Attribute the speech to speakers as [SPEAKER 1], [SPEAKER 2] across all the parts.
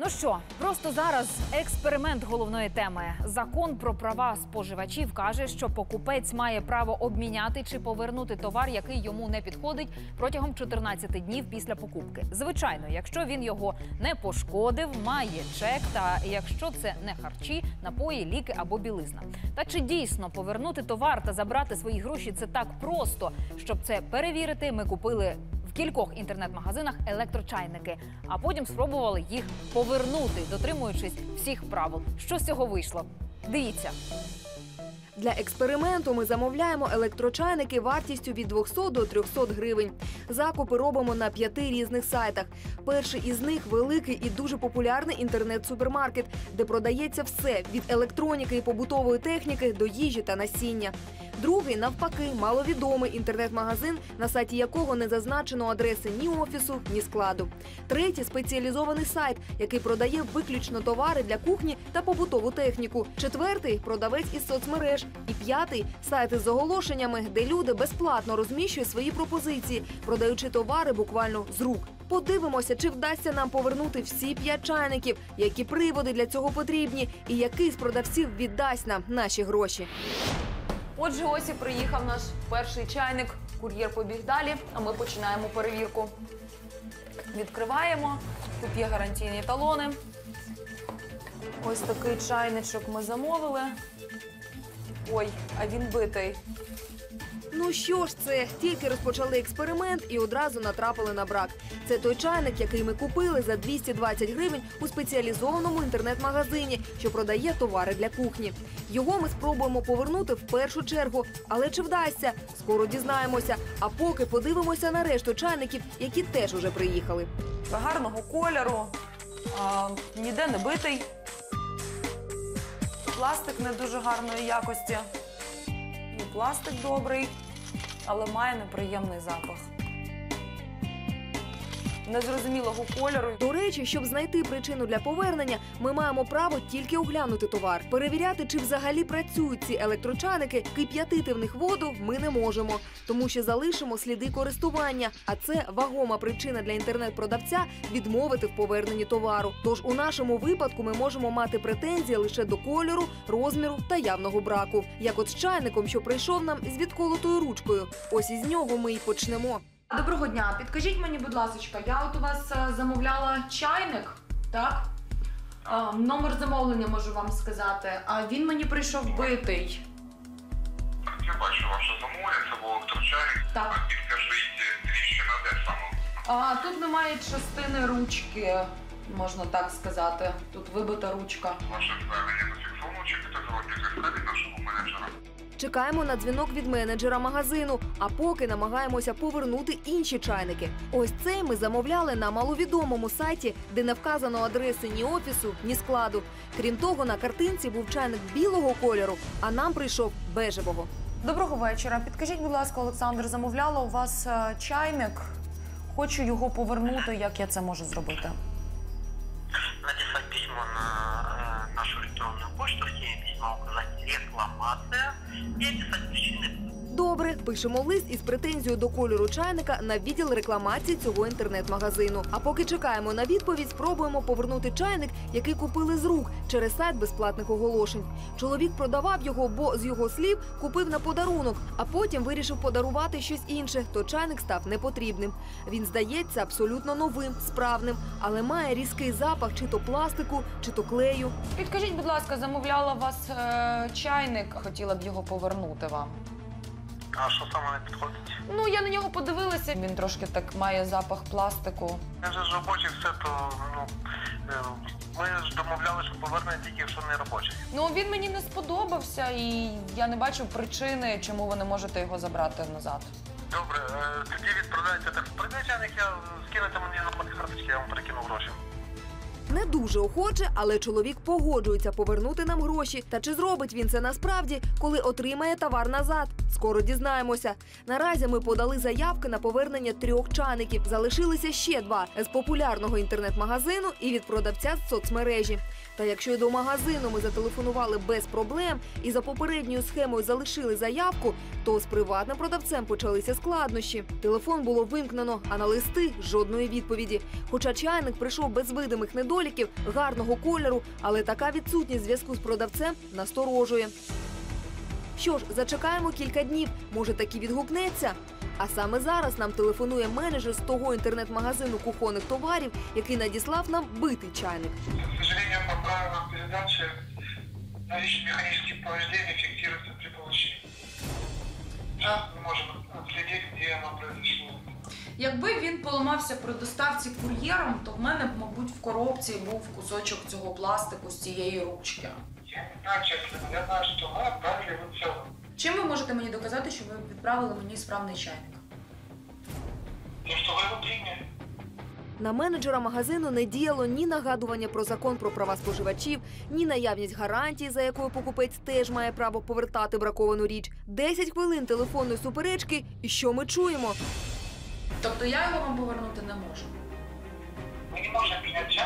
[SPEAKER 1] Ну що, просто зараз експеримент головної теми. Закон про права споживачів каже, що покупець має право обміняти чи повернути товар, який йому не підходить протягом 14 днів після покупки. Звичайно, якщо він його не пошкодив, має чек, та якщо це не харчі, напої, ліки або білизна. Та чи дійсно повернути товар та забрати свої гроші це так просто? Щоб це перевірити, ми купили кількох інтернет-магазинах електрочайники, а потім спробували їх повернути, дотримуючись всіх правил. Що з цього вийшло? Дивіться.
[SPEAKER 2] Для експерименту ми замовляємо електрочайники вартістю від 200 до 300 гривень. Закупи робимо на п'яти різних сайтах. Перший із них великий і дуже популярний інтернет-супермаркет, де продається все від електроніки і побутової техніки до їжі та насіння. Другий, навпаки, маловідомий інтернет-магазин, на сайті якого не зазначено адреси ні офісу, ні складу. Третій спеціалізований сайт, який продає виключно товари для кухні та побутову техніку. Четвертий продавець із соцмереж. І п'ятий сайти з оголошеннями, де люди безплатно розміщують свої пропозиції, продаючи товари буквально з рук. Подивимося, чи вдасться нам повернути всі п'ять чайників, які приводи для цього потрібні, і який з продавців віддасть нам наші гроші.
[SPEAKER 3] Отже, ось і приїхав наш перший чайник. Кур'єр побіг далі, а ми починаємо перевірку. Відкриваємо. Тут є гарантійні талони. Ось такий чайничок ми замовили. Ой, а він битий.
[SPEAKER 2] Ну що ж це? Тільки розпочали експеримент і одразу натрапили на брак. Це той чайник, який ми купили за 220 гривень у спеціалізованому інтернет-магазині, що продає товари для кухні. Його ми спробуємо повернути в першу чергу. Але чи вдасться? Скоро дізнаємося. А поки подивимося на решту чайників, які теж уже приїхали.
[SPEAKER 3] Гарного кольору, а, ніде не битий. Пластик не дуже гарної якості. І пластик добрий, але має неприємний запах. Незрозумілого кольору.
[SPEAKER 2] До речі, щоб знайти причину для повернення, ми маємо право тільки оглянути товар. Перевіряти, чи взагалі працюють ці електрочайники, кип'ятити в них воду ми не можемо, тому що залишимо сліди користування. А це вагома причина для інтернет-продавця відмовити в поверненні товару. Тож у нашому випадку ми можемо мати претензії лише до кольору, розміру та явного браку. Як от з чайником, що прийшов нам з відколотою ручкою. Ось із нього ми й почнемо.
[SPEAKER 4] Доброго дня. Підкажіть мені, будь ласка, я от у вас е, замовляла чайник, так? А, номер замовлення можу вам сказати. А він мені прийшов битий.
[SPEAKER 5] Я бачу ваше замовлення, це був електрочайник.
[SPEAKER 4] Так.
[SPEAKER 5] Підкажіть тріщина де саме?
[SPEAKER 4] А тут немає частини ручки, можна так сказати. Тут вибита ручка.
[SPEAKER 5] Ваше звернення зафіксовано чи підтверджувати зв'язка від нашого менеджера?
[SPEAKER 2] Чекаємо на дзвінок від менеджера магазину, а поки намагаємося повернути інші чайники. Ось цей ми замовляли на маловідомому сайті, де не вказано адреси ні офісу, ні складу. Крім того, на картинці був чайник білого кольору, а нам прийшов бежевого.
[SPEAKER 3] Доброго вечора. Підкажіть, будь ласка, Олександр, замовляла у вас е, чайник. Хочу його повернути. Як я це можу зробити?
[SPEAKER 6] написать письмо на э, нашу электронную почту, в теме письма указать It's a.
[SPEAKER 2] Добре, пишемо лист із претензією до кольору чайника на відділ рекламації цього інтернет-магазину. А поки чекаємо на відповідь, спробуємо повернути чайник, який купили з рук через сайт безплатних оголошень. Чоловік продавав його, бо з його слів купив на подарунок, а потім вирішив подарувати щось інше. То чайник став непотрібним. Він здається абсолютно новим, справним, але має різкий запах чи то пластику, чи то клею.
[SPEAKER 3] Підкажіть, будь ласка, замовляла вас е, чайник. Хотіла б його повернути вам.
[SPEAKER 6] А що саме не підходить?
[SPEAKER 3] Ну, я на нього подивилася. Він трошки так має запах пластику.
[SPEAKER 6] Це ж робочий все, то ну е, ми ж домовляли, що повернення тільки якщо не робочий.
[SPEAKER 3] Ну він мені не сподобався, і я не бачу причини, чому ви не можете його забрати назад.
[SPEAKER 6] Добре, е, тоді відправляйте так. Прийдечаник, я скинете мені номер
[SPEAKER 2] дуже охоче, але чоловік погоджується повернути нам гроші. Та чи зробить він це насправді, коли отримає товар назад? Скоро дізнаємося. Наразі ми подали заявки на повернення трьох чайників. Залишилися ще два з популярного інтернет-магазину і від продавця з соцмережі. Та якщо й до магазину ми зателефонували без проблем і за попередньою схемою залишили заявку, то з приватним продавцем почалися складнощі. Телефон було вимкнено, а на листи жодної відповіді. Хоча чайник прийшов без видимих недоліків, гарного кольору, але така відсутність зв'язку з продавцем насторожує. Що ж, зачекаємо кілька днів, може таки відгукнеться. А саме зараз нам телефонує менеджер з того інтернет-магазину кухонних товарів, який надіслав нам битий чайник.
[SPEAKER 5] К сожалению, по правилам передачи наличие механических повреждений фиксируется при получении. Сейчас мы можем отследить, где оно произошло.
[SPEAKER 4] Якби він поламався при доставці кур'єром, то в мене б, мабуть, в коробці був кусочок цього пластику з цієї ручки.
[SPEAKER 5] Я не знаю, честно, я знаю, что мы отправили его целым.
[SPEAKER 4] Чим ви можете мені доказати, що ви відправили мені справний чайник?
[SPEAKER 5] То, что вы его приняли.
[SPEAKER 2] На менеджера магазину не діяло ні нагадування про закон про права споживачів, ні наявність гарантії, за якою покупець теж має право повертати браковану річ. 10 хвилин телефонної суперечки, і що ми чуємо?
[SPEAKER 4] Тобто я його вам повернути не можу.
[SPEAKER 5] Ми не можемо принять час.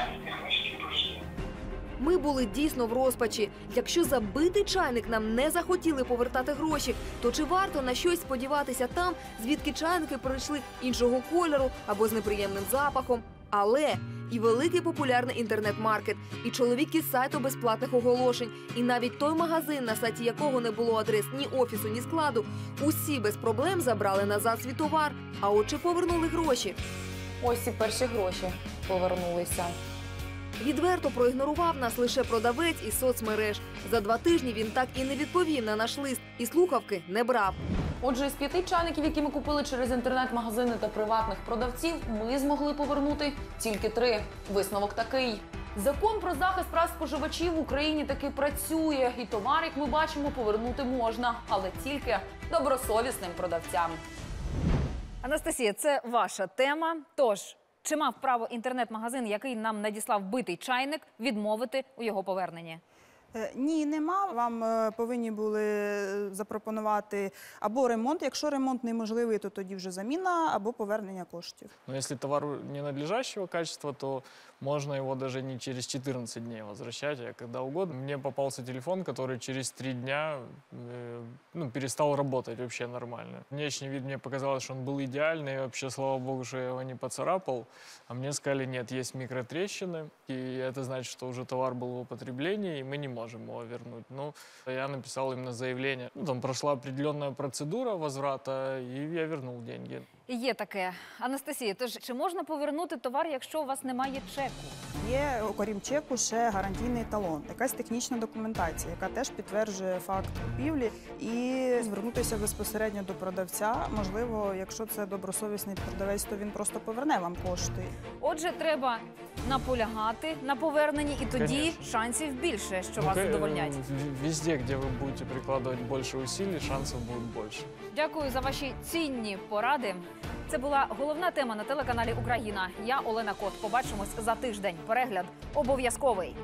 [SPEAKER 2] Ми були дійсно в розпачі. Якщо за битий чайник нам не захотіли повертати гроші, то чи варто на щось сподіватися там, звідки чайники прийшли іншого кольору або з неприємним запахом? Але і великий популярний інтернет-маркет, і чоловік із сайту безплатних оголошень, і навіть той магазин, на сайті якого не було адрес ні офісу, ні складу, усі без проблем забрали назад свій товар. А от чи повернули гроші?
[SPEAKER 3] Ось і перші гроші повернулися.
[SPEAKER 2] Відверто проігнорував нас лише продавець із соцмереж. За два тижні він так і не відповів на наш лист і слухавки не брав.
[SPEAKER 3] Отже, з п'яти чайників, які ми купили через інтернет-магазини та приватних продавців, ми змогли повернути тільки три. Висновок такий. Закон про захист прав споживачів в Україні таки працює, і товар, як ми бачимо, повернути можна, але тільки добросовісним продавцям.
[SPEAKER 1] Анастасія, це ваша тема. Тож, чи мав право інтернет-магазин, який нам надіслав битий чайник, відмовити у його поверненні?
[SPEAKER 7] Е, Ні, нема. Вам е, повинні були е, запропонувати або ремонт. Якщо ремонт неможливий, то тоді вже заміна або повернення коштів.
[SPEAKER 8] Но если товар ненадлежащего качества, то можно его даже не через 14 дней возвращать, а когда угодно. Мне попался телефон, который через три дня э, ну, перестал работать вообще нормально. Внешний вид мне показалось, что он был идеальный, и вообще, слава богу, что я его не поцарапал. А мне сказали, нет, есть микротрещины, и это значит, что уже товар был в употреблении, и мы не можем его вернуть. Ну, я написал именно заявление. Ну, там прошла определенная процедура возврата, и я вернул деньги.
[SPEAKER 1] Є таке. Анастасія, тож чи можна повернути товар, якщо у вас немає чеку?
[SPEAKER 7] Є, окрім чеку, ще гарантійний талон, якась технічна документація, яка теж підтверджує факт купівлі, і звернутися безпосередньо до продавця. Можливо, якщо це добросовісний продавець, то він просто поверне вам кошти.
[SPEAKER 1] Отже, треба наполягати на поверненні, і тоді
[SPEAKER 8] Конечно.
[SPEAKER 1] шансів більше, що
[SPEAKER 8] Ну,
[SPEAKER 1] вас задовольнять.
[SPEAKER 8] в- Везде, где вы будете прикладывать больше усилий, шансов будет больше.
[SPEAKER 1] Дякую за ваші цінні поради. Це була головна тема на телеканалі Україна. Я Олена Кот. Побачимось за тиждень. Перегляд обов'язковий.